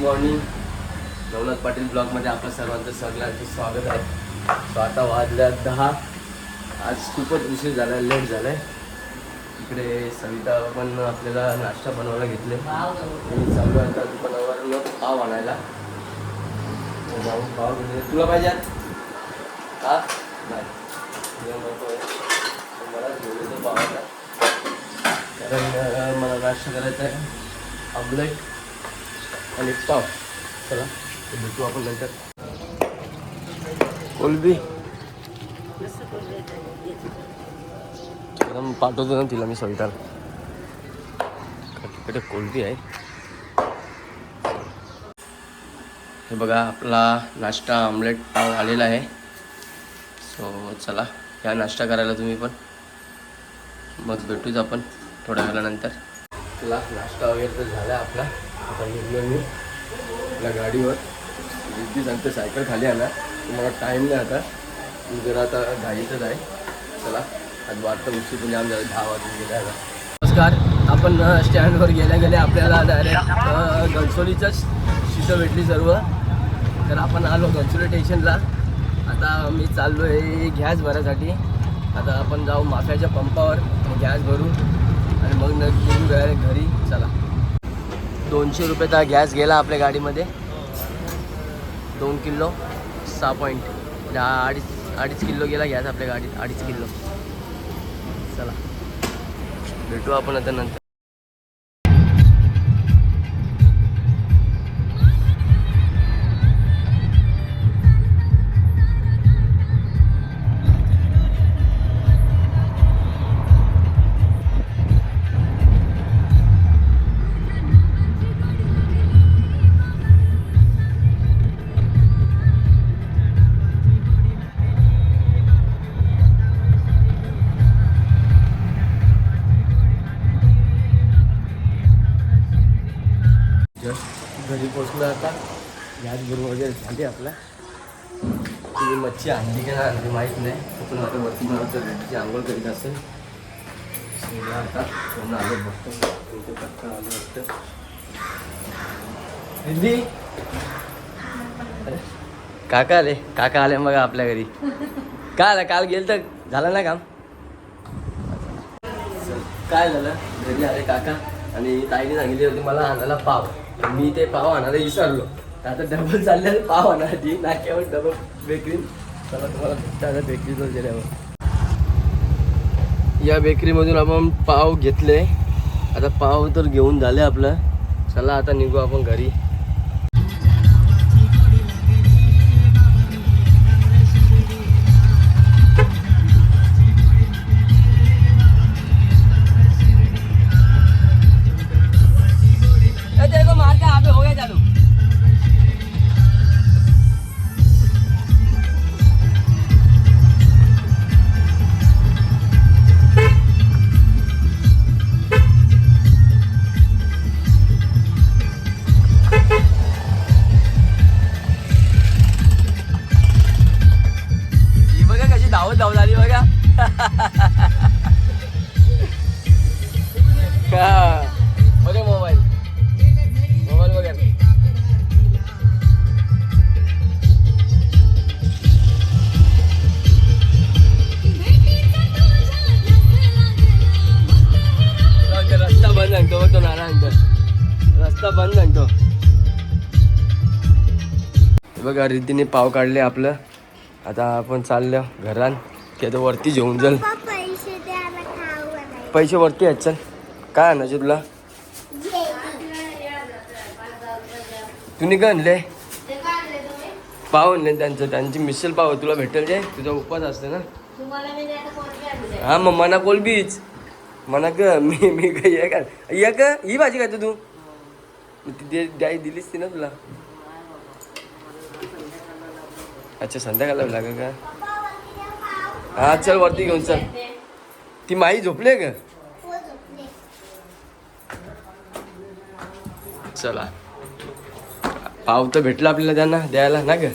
Morning Navnath Patil ब्लॉगमध्ये आपलं सर्वांचं सगळ्यांचं स्वागत आहे. सो आता वाजल्या दहा. आज खूपच उशीर झाला लेट झाला आहे इकडे सविता पण आपल्याला नाश्ता बनवायला घेतले. मी चालू आहे दुकानावर पाव आणायला. तर जाऊन पाव घेतले. तुला पाहिजे आज? नाही. तर मला घेऊन पाव कारण मला नाश्ता करायचा आहे. ऑमलेट आणि पाव. चला. ते भेटू आपण नंतर. कोलबी. एकदम पाठवतो ना तिला मी सविताला. तिकडे कोलबी आहे. हे बघा आपला नाश्ता आमलेट पाव आलेला आहे. सो चला. या नाश्ता करायला तुम्ही पण. मग भेटूच आपण थोड्या वेळानंतर. चला नाश्ता वगैरे तर झाला आपला. आता निघलो मी आपल्या गाडीवर. रिद्धी सांगते सायकल खाली आणा. मला टाईम नाही आता. मी जरा आता घाईतच आहे. चला आज वाटतं उशीर पण जाम झालं दहा वाजून गेले आता. नमस्कार. आपण स्टँडवर गेल्या गेल्या आपल्याला डायरेक्ट गणसोलीचंच सीटं भेटली सर्व. तर आपण आलो गणसोली स्टेशनला आता मी चाललो आहे गॅस भरायसाठी. आता आपण जाऊ माफ्याच्या पंपावर गॅस भरू. आणि मग नक्की डायरेक्ट घरी. चला. दोनशे रुपयेचा गॅस गेला आपल्या गाडीमध्ये. दोन किलो सहा पॉईंट दहा म्हणजे अडीच अडीच किलो गेला गॅस आपल्या गाडीत अडीच किलो. चला. भेटू आपण आता नंतर. जस्ट घरी पोचलो आता. गॅस बरोबर वगैरे झाली आपला तुम्ही मच्छी आणली की नाही आणली माहीत नाही. पण आता वरती मला तर रेडीची आंघोळ करीत असेल. आता कोण बघतो. तुमचं पत्ता आलो वाटतं. काका आले. काका आले मग आपल्या घरी. काय आलं? काल गेल तर झालं ना काम? चल, काय झालं? घरी आले काका. आणि ताईने सांगितली होती मला आणायला पाव. मी ते पाव आणायला विसरलो. आता डबल चालले पाव आणायची. नाक्यावर डबल बेकरी चला तुम्हाला दादा बेकरीवर गेल्यावर. या बेकरीमधून आपण पाव घेतले. आता पाव तर घेऊन झाले आपलं. चला आता निघू आपण घरी. कशी धावत धावत आली बघा बघा मोबाईल. मोबाईल बघा. रस्ता बंद सांगतो बघतो तो. रस्ता बंद सांगतो बघा रिद्धीने पाव काढले आपलं. आता आपण चाललो घरात की आता वरती जेवून जाईल. पैसे वरती आहेत चल. काय आणायचे तुला? तुम्ही काय आणले. पाव आणले त्यांचं त्यांची मिसल पाव तुला भेटेल जे. तुझा उपवास असते ना. हा मग मना कोलबीच. म्हणा ग मी मी काय ये का या का ही भाजी खातो तू. मग ती दे- द्याय दिलीस ती ना तुला. अच्छा संध्याकाळला लागेल का? हा चल वरती घेऊन चल. ती माई झोपली आहे का? चला. पाव तर भेटला आपल्याला त्यांना द्यायला ना ग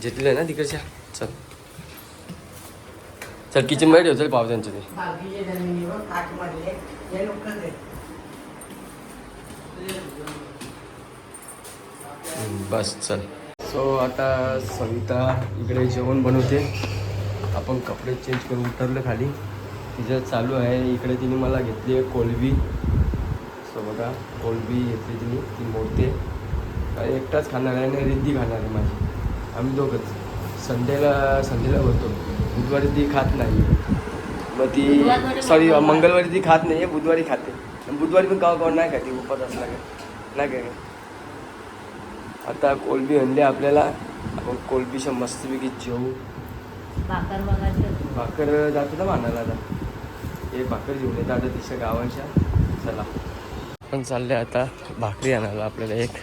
घेतलं ना तिकडच्या? चल. चल किचनमध्ये ठेवतो पाव त्यांचं ते. बस चल. सो आता सविता इकडे जेवण बनवते. आपण कपडे चेंज करून उतरलं खाली. तिचं चालू आहे. इकडे तिने मला घेतली आहे कोलबी सो बघा कोलबी घेतली तिने. ती मोडते. एकटाच खाणार आहे आणि रिद्धी खाणार आहे माझी. आम्ही दोघंच. संडेला संडेला होतो. बुधवारी ती खात नाही. मग ती सॉरी मंगळवारी ती खात नाही आहे बुधवारी खाते. आणि बुधवारी पण कावा कावा नाही खाते उपास असला काय नाही काय आता कोलबी आणली आपल्याला. आपण कोलबीच्या मस्तपैकी जेवू. भाकर भाकर जातो ना मानायला आता. हे भाकर घेऊन येतं आता तिच्या गावाच्या. चला. पण चालले आता भाकरी आणायला आपल्याला एक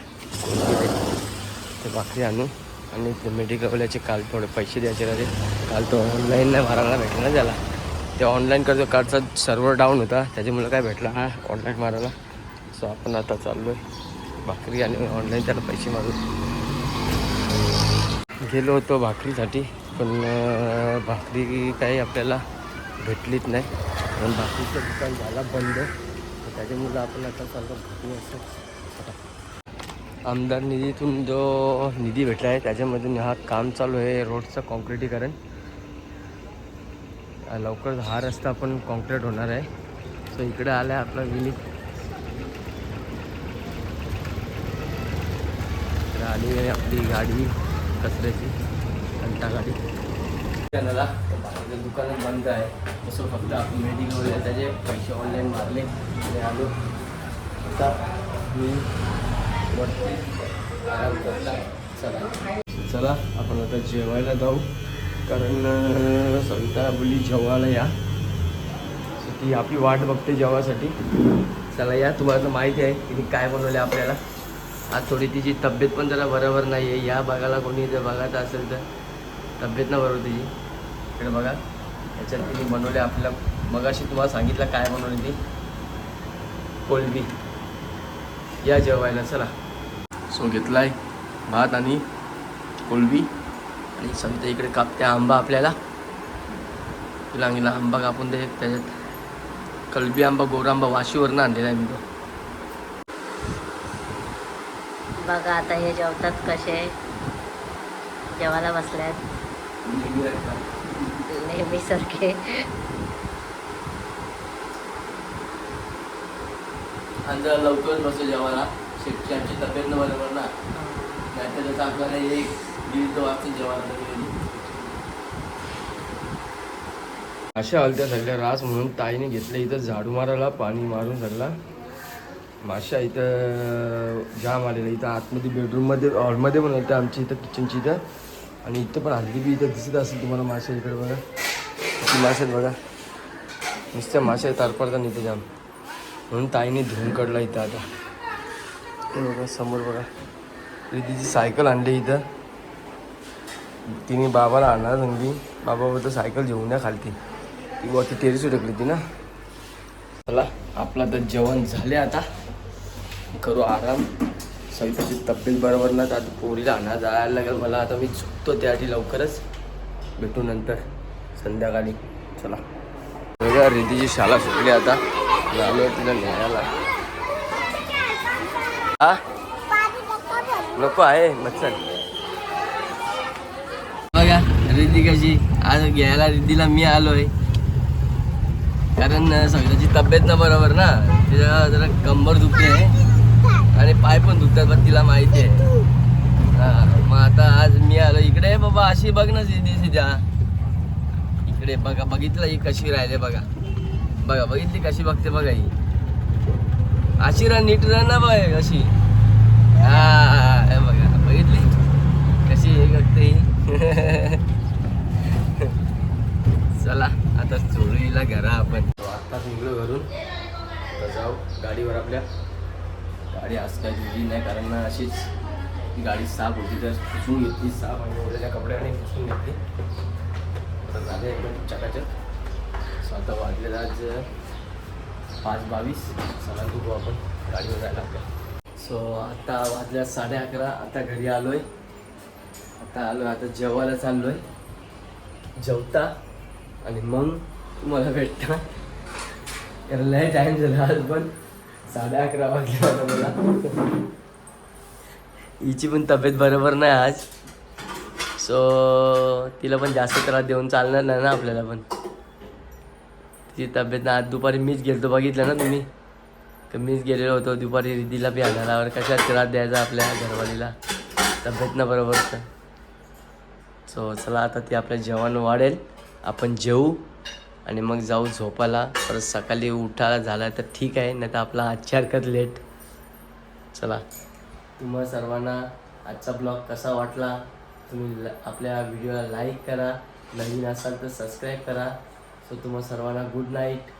ते भाकरी आणू. आणि ते मेडिकलवाल्याचे काल थोडे पैसे द्यायचे राहिले काल तो ऑनलाईन नाही मारायला भेटला ना त्याला. ते ऑनलाईन करतो. कार्डचा सर्व्हर डाऊन होता. त्याच्यामुळे काय भेटला? हा ऑनलाईन मारायला. सो आपण आता चाललो आहे भाकरी आणि ऑनलाईन त्याला पैसे मारू गेलो होतो भाकरीसाठी पण भाकरी काही आपल्याला भेटलीच नाही. पण भाकरीचं दुकान झाला बंद. तर त्याच्यामुळं आपण आता चालतो भाकरी असं. आमदार निधीतून जो निधी भेटला आहे त्याच्यामधून हा काम चालू आहे रोडचं कॉन्क्रिटीकरण. लवकर हा रस्ता पण कॉन्क्रीट होणार आहे. सो इकडे आला आहे आपला विनीत. आणि आली आहे आपली गाडी कचऱ्याची घंटा गाडी. त्याला बाकीचं दुकान बंद आहे. तसं फक्त आपण मेडिकल त्याचे पैसे ऑनलाईन मारले आणि आलो. आता मी वरती आराम करता. चला. चला आपण आता जेवायला जाऊ. कारण सविता बोली जेवायला या. ती आपली वाट बघते जेवासाठी. चला या तुम्हाला तर माहिती आहे तिने काय बनवले आपल्याला. आज थोडी तिची तब्येत पण जरा बरोबर नाही आहे या भागाला कोणी जर बघायचं असेल तर तब्येत ना बरोबर तिची. इकडे बघा. याच्यात तिने बनवले आपल्याला मगाशी तुम्हाला सांगितलं काय बनवली ती? कोलबी. या जेवायला चला. सो घेतलाय भात आणि कोलबी. आणि समजा इकडे कापते आंबा आपल्याला. तुला आंबा कापून दे त्याच्यात कलबी आंबा गोरा आंबा वाशीवरनं आणलेला आहे मी तो. बघा आता हे जेवतात कसे जेवायला बसल्यात. नेहमीसारखे आणि जरा लवकरच बसतो जेवायला. आमची तब्येत न बरोबर ना. नाही तर आपल्याला एक दीड वाजता जेवायला. अशा हलत्या सगळ्या रास म्हणून ताईने घेतलं इथं झाडू मारायला पाणी मारून सगळा. माशा इथं जाम आलेला इथं आतमध्ये बेडरूममध्ये हॉलमध्ये पण होतं आमच्या इथं किचनची इथं. आणि इथं पण हल्ली बी इथं दिसत असेल तुम्हाला माशा इकडे बघा. किती मासे आहेत बघा. नुसत्या माशा तारपडतात इथे जाम. म्हणून ताईने धुवून काढला इथं आता. बघा समोर बघा. तिची सायकल आणली इथं. तिने बाबाला आणणार सांगली बाबा बोलतो सायकल घेऊन द्या खालती. ती वरती टेरिस ढकली ती ना. चला आपलं तर जेवण झाले आता. करू आराम. सविताची तब्येत बरोबर ना तर आता पोरीला आणा जायला लागेल. मला आता मी चुकतो त्यासाठी लवकरच. भेटू नंतर. संध्याकाळी. चला. बघा रिद्धीची शाळा सुटली आता. आलो तिला न्यायला. हा? नको आहे मच्छर. बघा रिद्धी कशी. आज घ्यायला रिद्धीला मी आलोय. कारण सगळ्याची तब्येत ना बरोबर ना. तिला जरा कंबर दुखते. आणि पाय पण दुखतात पण तिला माहिती आहे. हा मग आता आज मी आलो. इकडे बाबा अशी बघ ना सिधी सिध्या इकडे बघा बघितलं ही कशी राहिले बघा. बघा बघितली कशी बघते बघा ही. अशी रा नीट राह ना बघ अशी. हा बघा बघितली? कशी हे बघते ही. चला आता चोळीला घरा आपण. आत्ताच निघलो घरून. आता जाऊ गाडीवर आपल्या. गाडी आज काय धुली नाही कारण अशीच ती गाडी साफ होती तर पुसून घेतली साफ आणि ओढलेल्या कपड्याने पुसून घेतली. तर झाले एकदम चकाचक. सो आता वाजलेला आज पाच बावीस. चला बघू आपण गाडीवर जायला आपल्या. सो आता वाजल्या साडे अकरा आता घरी आलो आहे आता आलो आता जेवायला चाललो आहे जेवता आणि मग तुम्हाला भेटता कारण लय टाईम झाला आज पण. साडे अकरा वाजले आता मला. हिची पण तब्येत बरोबर नाही आज. सो तिला पण जास्त त्रास देऊन चालणार नाही ना आपल्याला पण. तिची तब्येत ना आज दुपारी मीच गेलतो बघितलं ना तुम्ही? तर मीच गेलेलो होतो दुपारी रिद्धीला बी आणायला. कशा त्रास द्यायचा आपल्या घरवालीला? तब्येत ना बरोबर सो चला आता ती आपलं जेवण वाढेल. आपण जेवू आणि मग जाऊ झोपायला. परत सकाळी उठायला झाला तर ठीक आहे नाही तर आपला आजच्या हरकत लेट. चला. तुम्हा सर्वांना आजचा ब्लॉग कसा वाटला? तुम्ही आपल्या व्हिडिओला लाईक करा. नवीन असाल तर सबस्क्राईब करा. सो तुम्हा सर्वांना गुड नाईट.